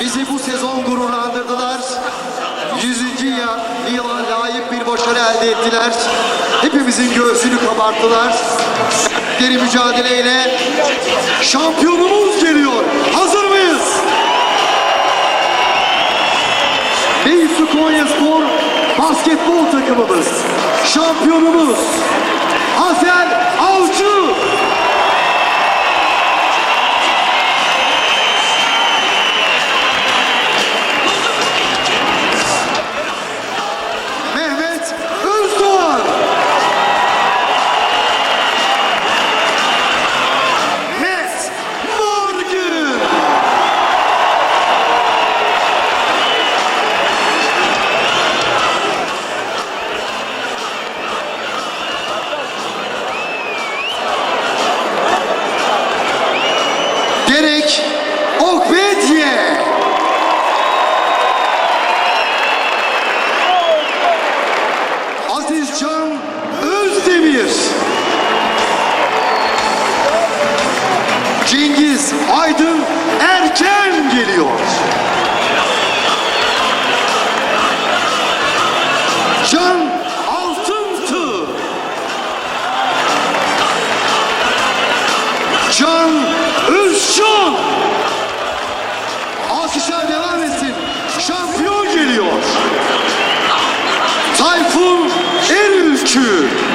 Bizi bu sezon gururlandırdılar. 100. ya- yıla layık bir başarı elde ettiler. Hepimizin göğsünü kabarttılar. Deri mücadeleyle şampiyonumuz geliyor. Hazır mıyız? Beysu Konya Spor basketbol takımımız. Şampiyonumuz Hasan Avcı. Azizcan Özdemir. Cengiz Aydın Erken geliyor. Can Altıntı. Can Özcan. true.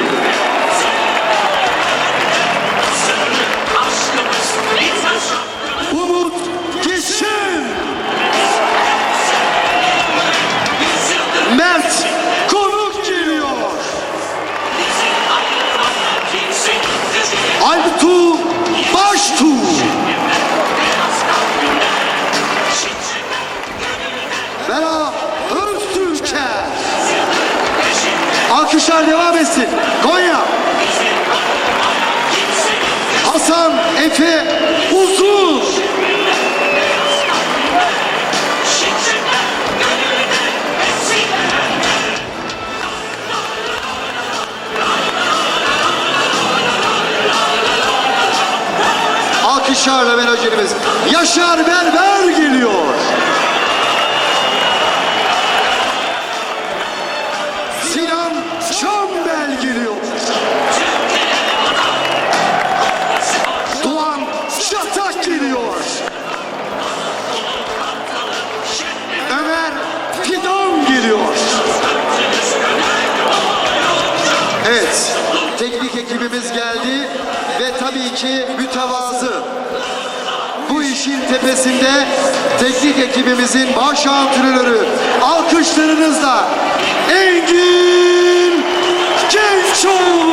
Etsin. Konya. Hasan Efe Uzun. Alkışlarla menajerimiz Yaşar Berber geliyor. Evet, teknik ekibimiz geldi ve tabii ki mütevazı. Bu işin tepesinde teknik ekibimizin baş antrenörü alkışlarınızla Engin Gençoğlu.